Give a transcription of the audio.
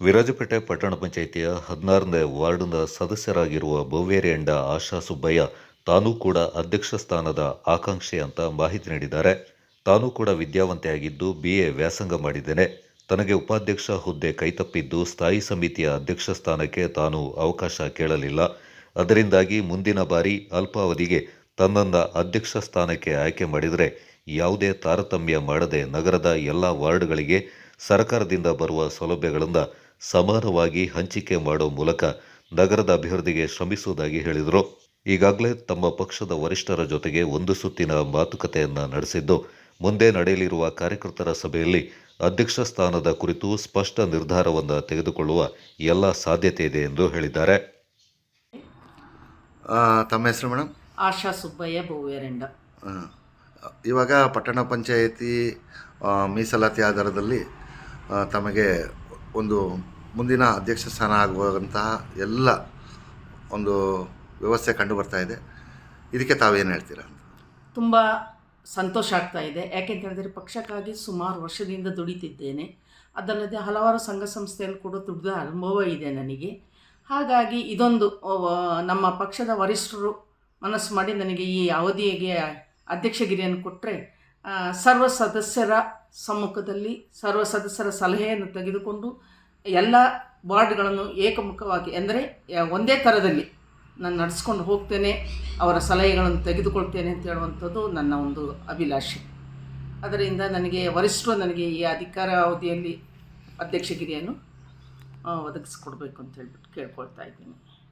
ವಿರಾಜಪೇಟೆ ಪಟ್ಟಣ ಪಂಚಾಯಿತಿಯ ಹದಿನಾರನೇ ವಾರ್ಡ್ನ ಸದಸ್ಯರಾಗಿರುವ ಬೋವೇರಿಯಂಡ ಆಶಾ ಸುಬ್ಬಯ್ಯ ತಾನೂ ಕೂಡ ಅಧ್ಯಕ್ಷ ಸ್ಥಾನದ ಆಕಾಂಕ್ಷಿ ಅಂತ ಮಾಹಿತಿ ನೀಡಿದ್ದಾರೆ. ತಾನೂ ಕೂಡ ವಿದ್ಯಾವಂತೆಯಾಗಿದ್ದು ಬಿ ಎ ವ್ಯಾಸಂಗ ಮಾಡಿದ್ದೇನೆ. ತನಗೆ ಉಪಾಧ್ಯಕ್ಷ ಹುದ್ದೆ ಕೈತಪ್ಪಿದ್ದು ಸ್ಥಾಯಿ ಸಮಿತಿಯ ಅಧ್ಯಕ್ಷ ಸ್ಥಾನಕ್ಕೆ ತಾನು ಅವಕಾಶ ಕೇಳಲಿಲ್ಲ. ಅದರಿಂದಾಗಿ ಮುಂದಿನ ಬಾರಿ ಅಲ್ಪಾವಧಿಗೆ ತನ್ನನ್ನು ಅಧ್ಯಕ್ಷ ಸ್ಥಾನಕ್ಕೆ ಆಯ್ಕೆ ಮಾಡಿದರೆ ಯಾವುದೇ ತಾರತಮ್ಯ ಮಾಡದೆ ನಗರದ ಎಲ್ಲ ವಾರ್ಡ್ಗಳಿಗೆ ಸರ್ಕಾರದಿಂದ ಬರುವ ಸೌಲಭ್ಯಗಳಿಂದ ಸಮಾನವಾಗಿ ಹಂಚಿಕೆ ಮಾಡೋ ಮೂಲಕ ನಗರದ ಅಭಿವೃದ್ಧಿಗೆ ಶ್ರಮಿಸುವುದಾಗಿ ಹೇಳಿದರು. ಈಗಾಗಲೇ ತಮ್ಮ ಪಕ್ಷದ ವರಿಷ್ಠರ ಜೊತೆಗೆ ಒಂದು ಸುತ್ತಿನ ಮಾತುಕತೆಯನ್ನು ನಡೆಸಿದ್ದು ಮುಂದೆ ನಡೆಯಲಿರುವ ಕಾರ್ಯಕರ್ತರ ಸಭೆಯಲ್ಲಿ ಅಧ್ಯಕ್ಷ ಸ್ಥಾನದ ಕುರಿತು ಸ್ಪಷ್ಟ ನಿರ್ಧಾರವನ್ನು ತೆಗೆದುಕೊಳ್ಳುವ ಎಲ್ಲ ಸಾಧ್ಯತೆ ಇದೆ ಎಂದು ಹೇಳಿದ್ದಾರೆ. ಆ, ತಮ್ಮ ಹೆಸರು ಮೇಡಮ್ ಆಶಾ ಸುಬ್ಬಯ್ಯ ಬೋವೇರೆಂಡ ಇವಾಗ ಪಟ್ಟಣ ಪಂಚಾಯಿತಿ ಮೀಸಲಾತಿ ಆಧಾರದಲ್ಲಿ ತಮಗೆ ಒಂದು ಮುಂದಿನ ಅಧ್ಯಕ್ಷ ಸ್ಥಾನ ಆಗುವಂತಹ ಎಲ್ಲ ಒಂದು ವ್ಯವಸ್ಥೆ ಕಂಡು ಬರ್ತಾ ಇದೆ. ಇದಕ್ಕೆ ತಾವೇನು ಹೇಳ್ತೀರಾ ತುಂಬ ಸಂತೋಷ ಆಗ್ತಾ ಇದೆ. ಯಾಕೆಂತ ಹೇಳಿದರೆ ಪಕ್ಷಕ್ಕಾಗಿ ಸುಮಾರು ವರ್ಷದಿಂದ ದುಡಿತಿದ್ದೇನೆ. ಅದಲ್ಲದೆ ಹಲವಾರು ಸಂಘ ಸಂಸ್ಥೆಯಲ್ಲಿ ಕೂಡ ದುಡಿದ ಅನುಭವ ಇದೆ ನನಗೆ. ಹಾಗಾಗಿ ಇದೊಂದು ನಮ್ಮ ಪಕ್ಷದ ವರಿಷ್ಠರು ಮನಸ್ಸು ಮಾಡಿ ನನಗೆ ಈ ಅವಧಿಗೆ ಅಧ್ಯಕ್ಷಗಿರಿಯನ್ನು ಕೊಟ್ಟರೆ ಸರ್ವ ಸದಸ್ಯರ ಸಮ್ಮುಖದಲ್ಲಿ ಸರ್ವ ಸದಸ್ಯರ ಸಲಹೆಯನ್ನು ತೆಗೆದುಕೊಂಡು ಎಲ್ಲ ವಾರ್ಡ್ಗಳನ್ನು ಏಕಮುಖವಾಗಿ ಅಂದರೆ ಒಂದೇ ಥರದಲ್ಲಿ ನಾನು ನಡೆಸ್ಕೊಂಡು ಹೋಗ್ತೇನೆ, ಅವರ ಸಲಹೆಗಳನ್ನು ತೆಗೆದುಕೊಳ್ತೇನೆ ಅಂತ ಹೇಳುವಂಥದ್ದು ನನ್ನ ಒಂದು ಅಭಿಲಾಷೆ. ಅದರಿಂದ ನನಗೆ ವರಿಷ್ಠರು ನನಗೆ ಈ ಅಧಿಕಾರ ಅವಧಿಯಲ್ಲಿ ಅಧ್ಯಕ್ಷಗಿರಿಯನ್ನು ಒದಗಿಸ್ಕೊಡ್ಬೇಕು ಅಂತ ಹೇಳ್ಬಿಟ್ಟು ಕೇಳ್ಕೊಳ್ತಾ ಇದ್ದೀನಿ.